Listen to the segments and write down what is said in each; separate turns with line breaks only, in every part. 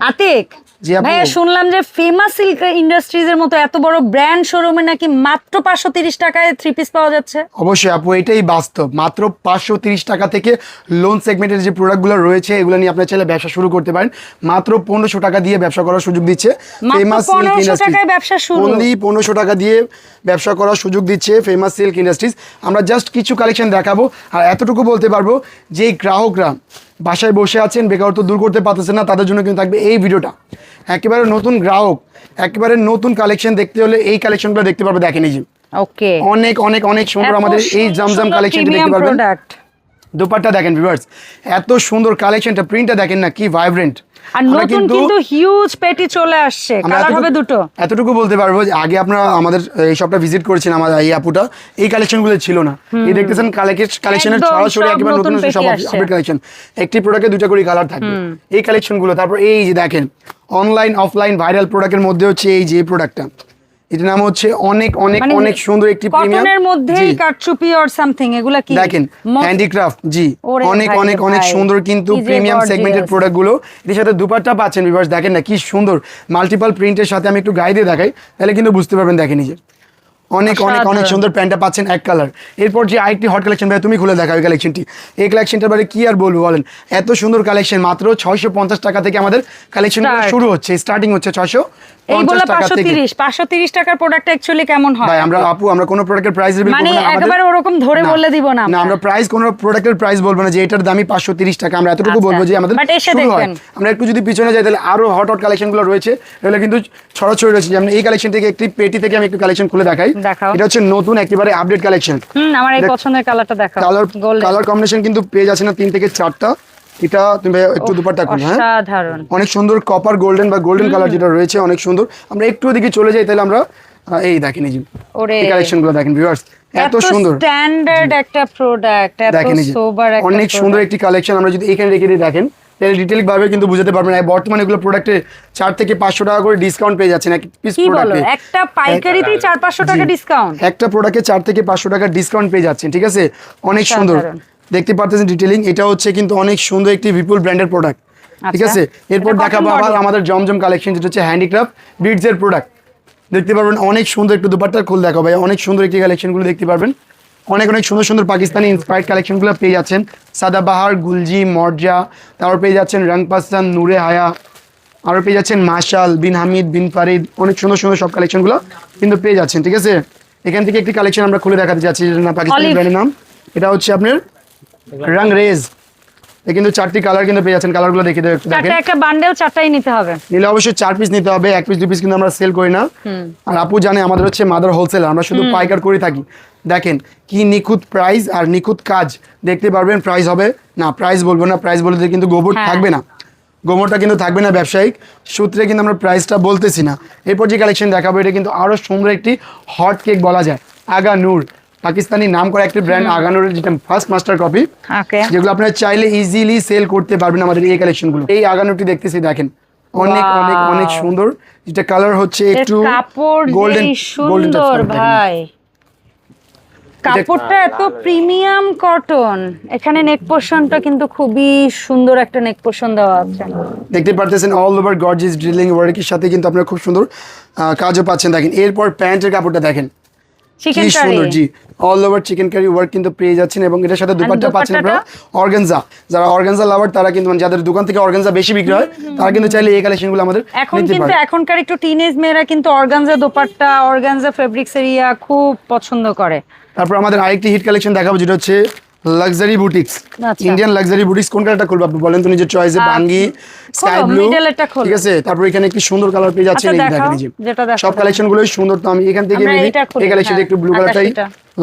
আতিক ভাইয়া শুনলাম যে ফেমাস সিল্ক ইন্ডাস্ট্রিজ এর মতো এত বড় ব্র্যান্ড শোরুমে নাকি মাত্র পাঁচশো তিরিশ টাকায় থ্রি পিস পাওয়া যাচ্ছে?
অবশ্যই আপু এটাই বাস্তব। মাত্র পাঁচশো তিরিশ টাকা থেকে লোন সেগমেন্টের যে প্রোডাক্টগুলো রয়েছে এগুলো নিয়ে আপনার চাইলে ব্যবসা শুরু করতে পারেন। মাত্র পনেরোশো টাকা দিয়ে ব্যবসা করার সুযোগ দিচ্ছে
মাত্র 1500 টাকায় ব্যবসা শুরু।
অনলি পনেরোশো টাকা দিয়ে ব্যবসা করার সুযোগ দিচ্ছে ফেমাস সিল্ক ইন্ডাস্ট্রিজ আমরা জাস্ট কিছু কালেকশন দেখাবো আর এতটুকু বলতে পারব যে গ্রাহকরা বাসায় বসে আছেন বেকারত্ব দূর করতে পারতেছেন না তাদের জন্য কিন্তু থাকবে এই ভিডিওটা। একেবারে নতুন গ্রাহক একেবারে নতুন কালেকশন দেখতে হলে এই কালেকশনগুলো দেখতে পারবে দেখেন এই যে।
ওকে
অনেক অনেক অনেক সুন্দর আমাদের এই জামজাম কালেকশনটা দেখতে পারবেন।
প্রোডাক্ট
দোপাট্টা দেখেন ভিউয়ার্স এত সুন্দর কালেকশনটা প্রিন্টটা দেখেন না কি ভাইব্রেন্ট
আর নতুন কিন্তু হিউজ পেটি চলে আসছে কালার হবে দুটো।
এতটুকু বলতে পারব যে আগে আপনারা আমাদের এই শপটা ভিজিট করেছেন আমাদের এই আপুটা এই কালেকশনগুলো ছিল না। এই দেখতেছেন কালেকশনের ছড়াছড়ি একেবারে
নতুন
নতুন সব আপডেট কালেকশন একটি প্রোডাক্টে দুটা করে কালার থাকবে। এই কালেকশনগুলো তারপর এই যে দেখেন অনলাইন অফলাইন ভাইরাল প্রোডাক্টের মধ্যে হচ্ছে এই যে প্রোডাক্টটা এটার নাম হচ্ছে অনেক অনেক
মানে
অনেক সুন্দর একটি প্রিমিয়াম
কটনের মধ্যেই কাটচুপি অর সামথিং এগুলা কি?
দেখেন হ্যান্ডিক্রাফট জি। অনেক অনেক অনেক সুন্দর কিন্তু প্রিমিয়াম। সেগমেন্টের প্রোডাক্টগুলো এর সাথে দুপাট্টা পাচ্ছেন ভিউয়ার্স দেখেন না কি সুন্দর। মাল্টিপল প্রিন্টের সাথে আমি একটু গায়ে দিয়ে দেখাই তাহলে কিন্তু বুঝতে পারবেন দেখেন নিজে অনেক অনেক অনেক সুন্দর প্যান্টটা পাচ্ছেন এক কালার এরপর যে আরেকটি হট কালেকশন ভাই তুমি খুলে দেখাও এই কালেকশনটি এই কালেকশনটার বারে কি আর বলব বলেন? এত সুন্দর কালেকশন মাত্র ছয়শো পঞ্চাশ টাকা থেকে আমাদের কালেকশন শুরু হচ্ছে স্টার্টিং হচ্ছে ছয়শো
এই বলে
পঞ্চাশ টাকা
পাঁচশো
থেকে।
তিরিশ। পাঁচশো তিরিশ টাকার প্রোডাক্ট অ্যাকচুয়ালি কেমন হয়?
ভাই আমরা আপু আমরা কোনো প্রোডাক্টের প্রাইস রিভিল
মানে একেবারে ওরকম ধরে বলে দিব না
না
আমরা।
আমরা প্রাইস কোনো প্রোডাক্টের প্রাইস বলব না যে এটার দামই পাঁচশো তিরিশ টাকা। আমরা এতটুকু
আচ্ছা।
বলব যে আমাদের শুরু হয়। আমরা একটু যদি পিছনে যাই তাহলে আরও হট হট কালেকশনগুলো রয়েছে। এগুলো কিন্তু ছড়াছড়ি রয়েছে। যেমন এই কালেকশন থেকে একটি পেটি থেকে আমি একটু কালেকশন খুলে দেখাই। এটা হচ্ছে নতুন একেবারে আপডেট কালেকশন
হুম আমার এই পছন্দের কালারটা দেখাও।
কালার কালার কম্বিনেশন কিন্তু পেয়ে যাচ্ছে না তিন থেকে চারটা। এটা তুমি একটু দুপাট্টা খুলে হ্যাঁ?
অসাধারণ।
অনেক সুন্দর কপার গোল্ডেন বা গোল্ডেন কালার যেটা রয়েছে অনেক সুন্দর। আমরা একটু ওদিকে চলে যাই তাহলে আমরা এই দেখেন এই এই কালেকশনগুলো দেখেন ভিউয়ার্স এত সুন্দর।
স্ট্যান্ডার্ড একটা প্রোডাক্ট এত
দেখেন
সোবার একটা
অনেক সুন্দর একটি কালেকশন আমরা যদি এখানে রেখে দিয়ে দেখেন তাহলে ডিটেইল ভাবে কিন্তু বুঝতে পারবেন। বর্তমানে এগুলো প্রোডাক্টে চার থেকে পাঁচশো টাকা করে ডিসকাউন্ট পেয়ে যাচ্ছেন এক পিস প্রোডাক্টে
একটা পাইকারিতেই চার পাঁচশো টাকা ডিসকাউন্ট
একটা প্রোডাক্টে চার থেকে পাঁচশো টাকা ডিসকাউন্ট পেয়ে যাচ্ছেন ঠিক আছে? অনেক সুন্দর। দেখতে পারতেছেন ডিটেলিং এটা হচ্ছে কিন্তু অনেক সুন্দর একটি বিপুল ব্র্যান্ডের প্রোডাক্ট ঠিক
আচ্ছা।
আছে? এরপর দেখাবো আবার। আমাদের জমজম কালেকশন যেটা হচ্ছে হ্যান্ডিক্রাফট বিডস এর প্রোডাক্ট দেখতে পারবেন অনেক সুন্দর একটু দুপাট্টা খুল দেখো ভাই অনেক সুন্দর একটি কালেকশনগুলো দেখতে পারবেন। অনেক অনেক সুন্দর সুন্দর পাকিস্তানি ইন্সপায়ার্ড কালেকশনগুলো পেয়ে যাচ্ছেন। সাদাবাহার গুলজি মর্জা তারপর পেয়ে যাচ্ছেন রংপাস্তান নূরে হায়া আরও পেয়ে যাচ্ছেন মাশাল বিন হামিদ বিন ফারিদ অনেক সুন্দর সুন্দর সব কালেকশনগুলো কিন্তু পেয়ে যাচ্ছেন ঠিক আছে? এখান থেকে একটি কালেকশন আমরা খুলে দেখাতে যাচ্ছি পাকিস্তানি ব্র্যান্ডের নাম। এটা হচ্ছে আপনার রং রেজ। এ কিন্তু চারটি কালার কিন্তু পেয়ে যাচ্ছেন কালারগুলো দেখে দেবে একটু দেখেন।
চারটা একটা বান্ডেল চারটাই নিতে হবে।
নিলে অবশ্যই চার পিস নিতে হবে এক পিস দু পিস কিন্তু আমরা সেল করি না। আর আপু জানে আমাদের হচ্ছে মাদার হোলসেলার আমরা শুধু পাইকার করে থাকি। দেখেন কি নিখুঁত প্রাইস আর নিখুঁত কাজ। দেখতে পারবেন প্রাইস হবে। না প্রাইস বলব না প্রাইস বলতে কিন্তু গোবর
হ্যাঁ।
থাকবে না। গোবরটা কিন্তু থাকবে না ব্যবসায়িক। সূত্রে কিন্তু আমরা প্রাইসটা বলতেছি না। এরপর যে কালেকশন দেখাবো এটা কিন্তু আরও সুন্দর একটি হট কেক বলা যায়। আগা নূর পাকিস্তানি নাম করা একটি ব্র্যান্ড আগানুরের যেটা ফার্স্ট মাস্টার কপি যেগুলো আপনারা চাইলে ইজিলি সেল করতে পারবেন আমাদের এই কালেকশনগুলো এই আগানোটি দেখতেছি দেখেন। অনেক অনেক অনেক সুন্দর। যেটা কালার হচ্ছে একটু গোল্ডেন
সুন্দর ভাই। কাপড়টা এত প্রিমিয়াম কটন এখানে নেক পোর্শনটা কিন্তু খুবই সুন্দর একটা নেক পোর্শন দেওয়া আছে।
দেখতে পারতেছেন অল ওভার গর্জিস ড্রিলিং ওয়ার্কের সাথে কিন্তু আপনারা খুব সুন্দর কাজও পাচ্ছেন দেখেন। এরপর প্যান্টের কাপড়টা দেখেন।
চিকেন কারি
সুন্দর জি all over chicken curry work কিন্তু পেয়ে যাচ্ছেন এবং এটার সাথে দুপাট্টা পাচ্ছেন আপনারা অর্গানজা। যারা অর্গানজা লাভার তারা কিন্তু মানে যাদের দোকান থেকে অর্গানজা বেশি বিক্রি হয় তারা কিন্তু চাইলে এই কালেকশনগুলো আমাদের
এখন কিন্তু এখনকার একটু টিনেজ মেয়েরা কিন্তু organza dupatta organza fabrics area খুব পছন্দ করে।
তারপর আমাদের আরেকটি হিট কালেকশন দেখাবো যেটা হচ্ছে লাক্সারি বুটিক্স
আচ্ছা।
ইন্ডিয়ান লাক্সারি বুটিক্স কোন কালারটা খুলবো আপনি বলেন তো? নিজের চয়েসে বাঙ্গি স্কাই ব্লু। ঠিক আছে? তারপর এখানে একটি সুন্দর কালার পেয়ে
আচ্ছা,
এই দেখেন এই যে। সব কালেকশন গুলোই সুন্দর তো আমি এখান থেকে এই কালেকশন
হ্যাঁ,
একটু ব্লু কালারটাই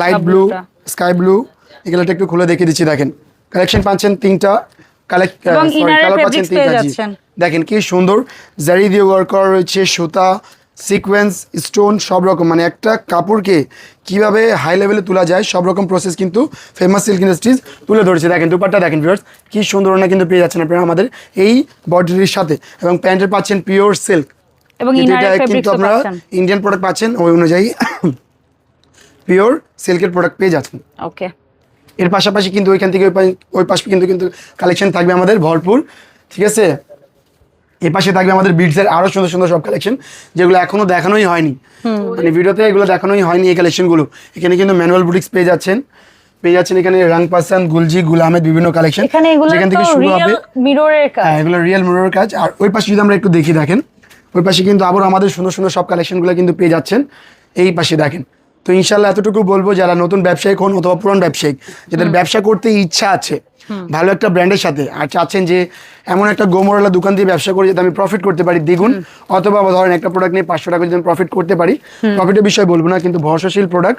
লাইট ব্লু স্কাই ব্লু এই কালারটা একটু খুলে দেখিয়ে দিচ্ছি দেখেন। কালেকশন পাচ্ছেন তিনটা কালেক্ট কালার পাচ্ছেন তিনটা জি। দেখেন কি সুন্দর জারি দিয়ে ওয়ার্ক করা রয়েছে সুতা সিকোয়েন্স স্টোন সব রকম। মানে একটা কাপড়কে কীভাবে হাই লেভেলে তোলা যায় সব রকম প্রসেস কিন্তু ফেমাস সিল্ক ইন্ডাস্ট্রিজ তুলে ধরেছে। দেখেন দুপাট্টা দেখেন ভিউয়ার্স কি সুন্দর ওনা কিন্তু পেয়ে যাচ্ছেন আপনারা আমাদের এই বডিটির সাথে। এবং প্যান্টের পাচ্ছেন পিওর সিল্ক
এবং
কিন্তু আপনারা ইন্ডিয়ান প্রোডাক্ট পাচ্ছেন ওই অনুযায়ী পিওর সিল্কের প্রোডাক্ট পেয়ে যাচ্ছেন।
ওকে
এর পাশাপাশি কিন্তু ওইখান থেকে ওই পাশে কিন্তু কিন্তু কালেকশন থাকবে আমাদের ভরপুর। ঠিক আছে? এ পাশে থাকবে আমাদের বিটসের আরও সুন্দর সুন্দর সব কালেকশন যেগুলো এখনও দেখানোই হয়নি। মানে ভিডিওতে এগুলো দেখানোই হয়নি এই কালেকশনগুলো এখানে কিন্তু ম্যানুয়াল বুটিক্স পেয়ে যাচ্ছেন। পেয়ে যাচ্ছেন এখানে রাং পাসান গুলজি গুলামের বিভিন্ন কালেকশন যেখান থেকে শুরু হবে।
মিররের কাজ।
হ্যাঁ এগুলো রিয়েল মিরর কাজ। আর ওই পাশে যদি আমরা একটু দেখি দেখেন। ওই পাশে কিন্তু আবার আমাদের সুন্দর সুন্দর সব কালেকশনগুলো কিন্তু পেয়ে যাচ্ছেন। এই পাশে দেখেন। তো ইনশাল্লাহ এতটুকু বলব যারা নতুন ব্যবসায়িক হন অথবা পুরান ব্যবসায়িক যাদের ব্যবসা করতে ইচ্ছা আছে ভালো একটা ব্র্যান্ডের সাথে আর চাচ্ছেন যে এমন একটা গোমরলা দোকান দিয়ে ব্যবসা করে যাতে আমি প্রফিট করতে পারি দ্বিগুণ অথবা ধরেন একটা প্রোডাক্ট নিয়ে পাঁচশো টাকা যদি আমি প্রফিট করতে পারি প্রফিটের বিষয় বলব না কিন্তু ভরসাশীল প্রোডাক্ট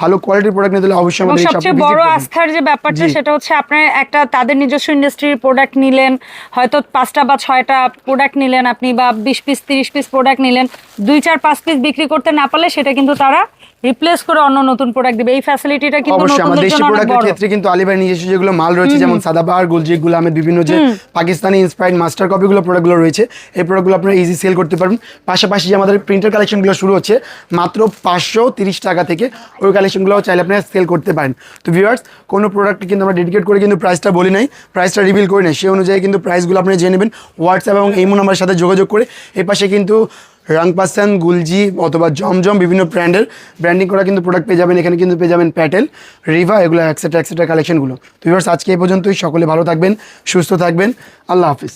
ভালো কোয়ালিটির প্রোডাক্ট নিতে অবশ্যই আমাদের
সবচেয়ে বড় আস্থার যে ব্যাপারটা সেটা হচ্ছে আপনার একটা তাদের নিজস্ব ইন্ডাস্ট্রির প্রোডাক্ট নিলেন হয়তো পাঁচটা বা ছয়টা প্রোডাক্ট নিলেন আপনি বা বিশ পিস তিরিশ পিস প্রোডাক্ট নিলেন দুই চার পাঁচ পিস বিক্রি করতে না পারলে সেটা কিন্তু তারা রিপ্লেস করে অন্য নতুন প্রোডাক্ট দিবে। এই ফ্যাসিলিটিটা কিন্তু
অবশ্যই আমার
নতুনদের
দেশি প্রোডাক্টের ক্ষেত্রে কিন্তু আলিবাই নিজস্ব যেগুলো মাল রয়েছে যেমন সাদাবাহার গুলজি গুলামের বিভিন্ন যে পাকিস্তানি ইন্সপায়ার্ড মাস্টার কপিগুলো প্রোডাক্টগুলো রয়েছে এই প্রোডাক্টগুলো আপনারা ইজি সেল করতে পারবেন। পাশাপাশি যে আমাদের প্রিন্টার কালেকশনগুলো শুরু হচ্ছে মাত্র পাঁচশো তিরিশ টাকা থেকে ওই কালেকশনগুলো চাইলে আপনারা সেল করতে পারেন। তো ভিউয়ার্স কোনো প্রোডাক্ট কিন্তু আমরা ডেডিকেট করে কিন্তু প্রাইসটা বলি নাই প্রাইসটা রিভিল করি নাই। সেই অনুযায়ী কিন্তু প্রাইসগুলো আপনি জেনে নেবেন। হোয়াটসঅ্যাপ এবং এই নাম্বারের সাথে যোগাযোগ করে এই পাশে কিন্তু রাংপাসান, গুলজি অথবা জমজম বিভিন্ন ব্র্যান্ডের ব্র্যান্ডিং করা কিন্তু প্রোডাক্ট পেয়ে যাবেন। এখানে কিন্তু পেয়ে যাবেন প্যাটেল রিভা এগুলো একসেট্রা একসেট্রা কালেকশনগুলো তো এবার আজকে এই পর্যন্তই। সকলে ভালো থাকবেন, সুস্থ থাকবেন। আল্লাহ হাফিজ।